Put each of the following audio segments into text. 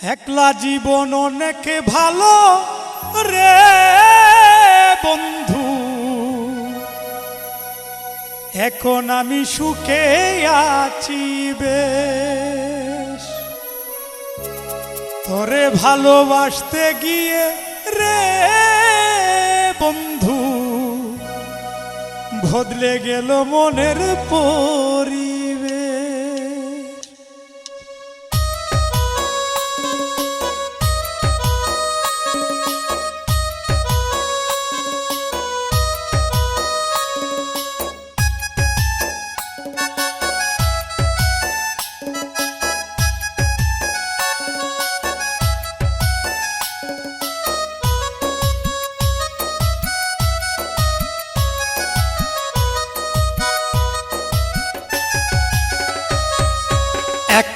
একলা জীবন অনেক ভালো রে বন্ধু। এখন আমি সুখে আছি বেশ। তোরে ভালোবাসতে গিয়ে রে বন্ধু, বদলে গেল মনের পরিবেশ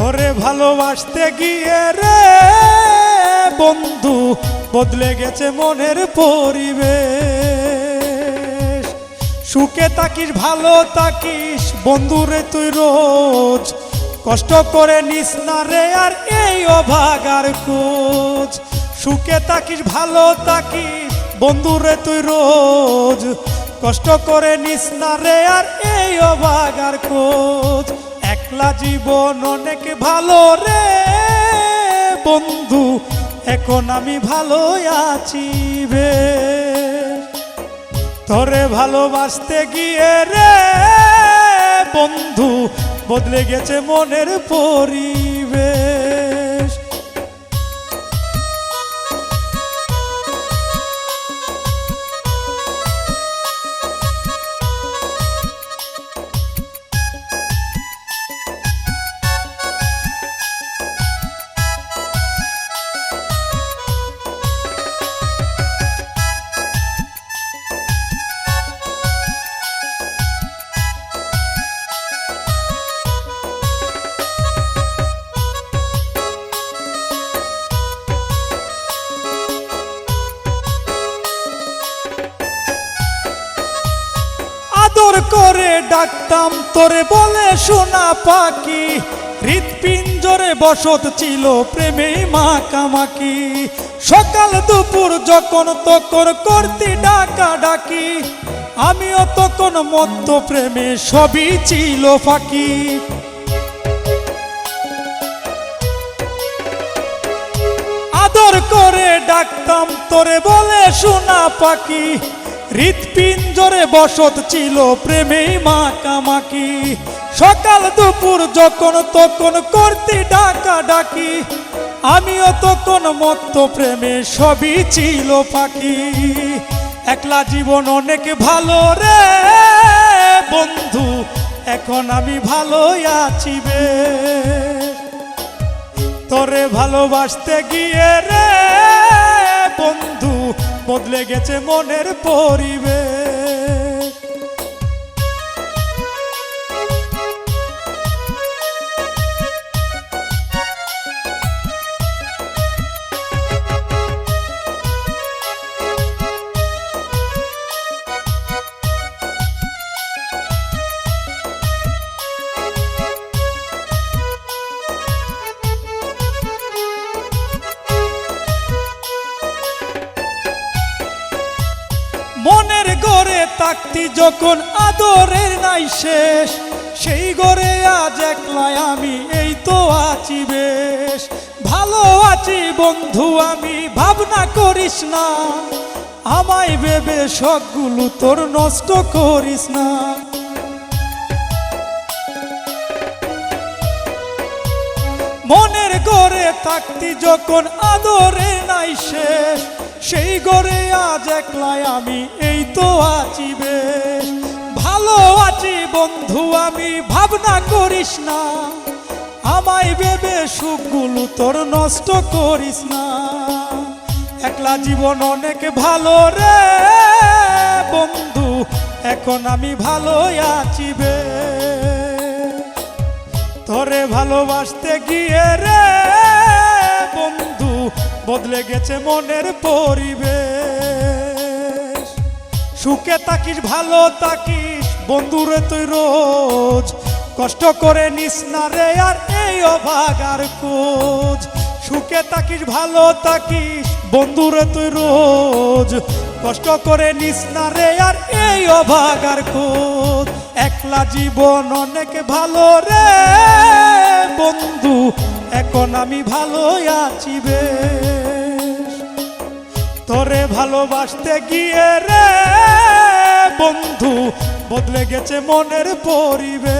তোরে ভালোবাসতে গিয়ে রে বন্ধু, বদলে গেছে মনের পরিবেশ। সুখে তাকিস ভালো তাকিস বন্ধুরে তুই রোজ। কষ্ট করে নিস না রে আর এই অভাগার খোঁজ। সুখে তাকিস ভালো তাকিস বন্ধুরে তুই রোজ। কষ্ট করে নিস না রে আর এই অভাগার খোঁজ। একলা জীবন অনেক ভালো রে বন্ধু, এখন আমি ভালো আছি বে ধরে ভালোবাসতে গিয়ে রে বন্ধু, বদলে গেছে মনের পরিবেশ। ডাকতাম, তোরে বলে শোনা পাখি। হৃৎপিঞ্জরে বসত ছিল প্রেমে মাকামাকি সকাল দুপুর যখন তখন করতি ডাকা ডাকি আমিও তখন মধ্য প্রেমে সবই ছিল ফাঁকি। আদর করে ডাকতাম, তোরে বলে শোনা পাখি। হৃৎপিঞ্জরে বসত ছিল প্রেমে মাকামাকি। সকাল দুপুর যখন তখন করতে ডাকা ডাকি আমিও তখন মত্ত প্রেমে সবই ছিল পাখি একলা জীবন অনেক ভালো রে বন্ধু, এখন আমি ভালোই আছি বেশ তোরে ভালোবাসতে গিয়ে রে বদলে গেছে মনের পরিবেশ। গড়ে যখন আদরের নাই শেষ, সেই গড়ে আজ একলাই আমি, এই তো আছি বেশ। ভালো আছি বন্ধু, আমি ভাবনা করিস না। আমায় ভেবে সবগুলো তোর নষ্ট করিস না। মনের গড়ে থাকতি যখন আদরে নাই শেষ সেই গড়ে আজ একলাই আমি, এই তো আছি বেশ। ভালো আছি বন্ধু, আমি ভাবনা করিস না। আমায় ভেবে সুখগুলো তোর নষ্ট করিস না। একলা জীবন অনেক ভালো রে বন্ধু, এখন আমি ভালোই আছি বে তোরে ভালোবাসতে গিয়ে রে বদলে গেছে মনের পরিবেশ। সুখে তাকিস ভালো তাকিস বন্ধুরে তুই রোজ। কষ্ট করে নিস না রে আর এই অভাগার কোচ সুখে তাকিস ভালো তাকিস বন্ধুরে তুই রোজ। কষ্ট করে নিস না রে আর এই অভাগার কোচ একলা জীবন অনেক ভালো রে বন্ধু, এখন আমি ভালোই আছি বেশ ভালোবাসতে গিয়ে রে বন্ধু, বদলে গেছে মনের পরিবেশ।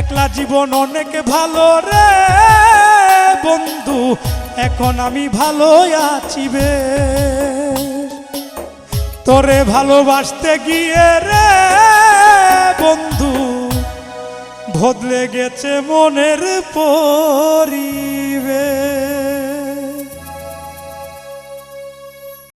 একলা জীবন অনেক ভালো রে বন্ধু, এখন আমি ভালোই আছি বেশ। তোরে ভালোবাসতে গিয়ে রে বন্ধু, বদলে গেছে মনের পরি